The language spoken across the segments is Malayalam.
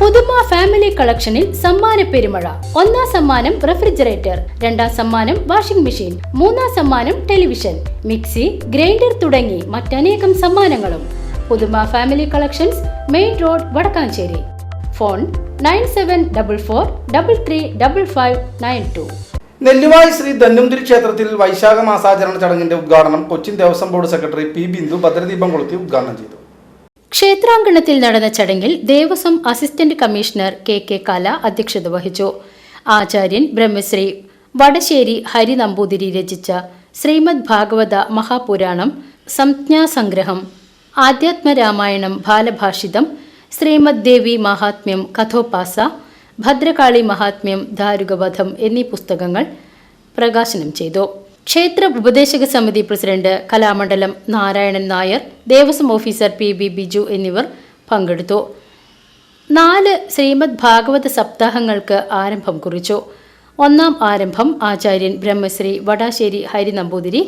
പുതുമ ഫാമിലി കളക്ഷനിൽ സമ്മാന പെരുമഴ. ഒന്നാം സമ്മാനം റെഫ്രിജറേറ്റർ രണ്ടാം സമ്മാനം വാഷിംഗ് മെഷീൻ മൂന്നാം സമ്മാനം ടെലിവിഷൻ മിക്സി ഗ്രൈൻഡർ തുടങ്ങി മറ്റനേകം സമ്മാനങ്ങളും. Puthuma family collections main road Vadakkanchery. Phone nine seven double four double three double five nine two. Nelluvai Shri Dhanwantari ക്ഷേത്രത്തിൽ വൈശാഖ മാസാചരണ ചടങ്ങിന്റെ ഉദ്ഘാടനം Cochin Devaswom board secretary P Bindu ഭദ്രദീപം കൊളുത്തി ഉദ്ഘാടനം ചെയ്തു. ക്ഷേത്രാങ്കണത്തിൽ നടന്ന ചടങ്ങിൽ Devaswom assistant commissioner K K Kala അധ്യക്ഷത വഹിച്ചു. ആചാര്യൻ ബ്രഹ്മശ്രീ വടശ്ശേരി ഹരി നമ്പൂതിരി രചിച്ച ശ്രീമദ് ഭാഗവത മഹാപുരാണം സംജ്ഞാസംഗ്രഹം ആധ്യാത്മരാമായണം ബാലഭാഷിതം ശ്രീമദ് ദേവി മഹാത്മ്യം കഥോപാസ ഭദ്രകാളി മഹാത്മ്യം ദാരുകവധം എന്നീ പുസ്തകങ്ങൾ പ്രകാശനം ചെയ്തു. ക്ഷേത്ര ഉപദേശക സമിതി president Kalamandalam Narayanan Nair Devaswom officer P B Biju എന്നിവർ പങ്കെടുത്തു. നാല് ശ്രീമദ് ഭാഗവത സപ്താഹങ്ങൾക്ക് ആരംഭം കുറിച്ചു. ഒന്നാം ആരംഭം ആചാര്യൻ ബ്രഹ്മശ്രീ വടാശ്ശേരി ഹരി നമ്പൂതിരി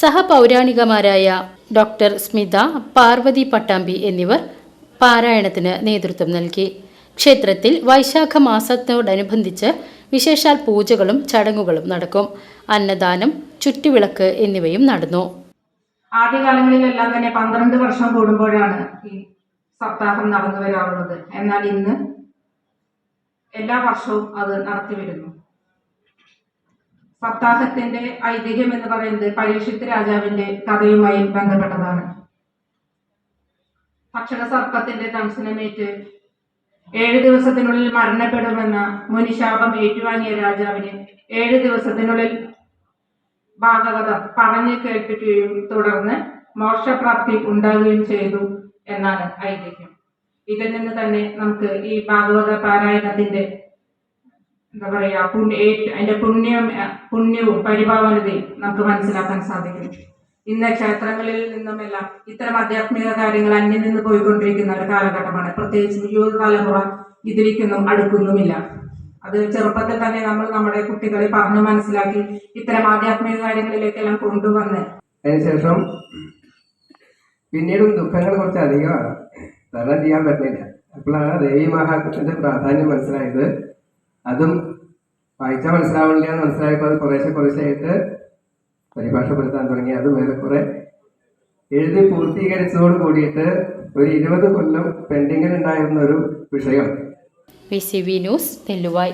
സഹപൗരാണികമാരായ ഡോക്ടർ സ്മിത പാർവതി പട്ടാമ്പി എന്നിവർ പാരായണത്തിന് നേതൃത്വം നൽകി. ക്ഷേത്രത്തിൽ വൈശാഖ മാസത്തോടനുബന്ധിച്ച് വിശേഷാൽ പൂജകളും ചടങ്ങുകളും നടക്കും. അന്നദാനം ചുറ്റുവിളക്ക് എന്നിവയും നടന്നു. ആദ്യകാലങ്ങളിലെല്ലാം തന്നെ പന്ത്രണ്ട് വർഷം കൂടുമ്പോഴാണ് ഈ സപ്താഹം നടന്നു വരാറുള്ളത്. എന്നാൽ ഇന്ന് എല്ലാ വർഷവും അത് നടത്തി വരുന്നു. സപ്താഹത്തിന്റെ ഐതിഹ്യം എന്ന് പറയുന്നത് പരീക്ഷിത് രാജാവിന്റെ കഥയുമായി ബന്ധപ്പെട്ടതാണ്. ഭക്ഷണ സർപ്പത്തിന്റെ ദംശനമേറ്റ് ഏഴ് ദിവസത്തിനുള്ളിൽ മരണപ്പെടുമെന്ന മുനിശാപം ഏറ്റുവാങ്ങിയ രാജാവിന് ഏഴ് ദിവസത്തിനുള്ളിൽ ഭാഗവതം പറഞ്ഞു കേൾപ്പിക്കുകയും തുടർന്ന് മോക്ഷപ്രാപ്തി ഉണ്ടാകുകയും ചെയ്തു എന്നാണ് ഐതിഹ്യം. ഇതിൽ നിന്ന് തന്നെ നമുക്ക് ഈ ഭാഗവത പാരായണത്തിന്റെ എന്താ പറയാ അതിന്റെ പുണ്യം പുണ്യവും പരിഭാവനതയും നമുക്ക് മനസ്സിലാക്കാൻ സാധിക്കും. ഇന്ന് ക്ഷേത്രങ്ങളിൽ നിന്നുമെല്ലാം ഇത്തരം ആധ്യാത്മിക കാര്യങ്ങൾ അന്യം നിന്ന് പോയിക്കൊണ്ടിരിക്കുന്ന ഒരു കാലഘട്ടമാണ്. പ്രത്യേകിച്ച് യുവ തലമുറ ഇതിലേക്കൊന്നും അടുക്കുന്നുമില്ല. അത് ചെറുപ്പത്തിൽ തന്നെ നമ്മൾ നമ്മുടെ കുട്ടികളെ പറഞ്ഞു മനസ്സിലാക്കി ഇത്തരം ആധ്യാത്മിക കാര്യങ്ങളിലേക്കെല്ലാം കൊണ്ടുവന്ന് അതിനുശേഷം പിന്നീടും ദുഃഖങ്ങൾ കുറച്ച് അധികമാണ്. തരണം ചെയ്യാൻ പറ്റില്ല. അപ്പോഴാണ് ദേവി മഹാത്മ്യത്തിന്റെ പ്രാധാന്യം മനസ്സിലായത്. അതും വായിച്ചാൽ മനസ്സിലാവില്ല മനസ്സിലായപ്പോൾ അത് കുറേശ്ശെ കുറേശ്ശെയായിട്ട് പരിഭാഷപ്പെടുത്താൻ തുടങ്ങി. അത് വേറെ കുറെ. എഴുതി പൂർത്തീകരിച്ചതോട് കൂടിയിട്ട് ഒരു ഇരുപത് കൊല്ലം പെൻഡിങ്ങിൽ ഉണ്ടായിരുന്ന ഒരു വിഷയം. ന്യൂസ് നെല്ലുവായി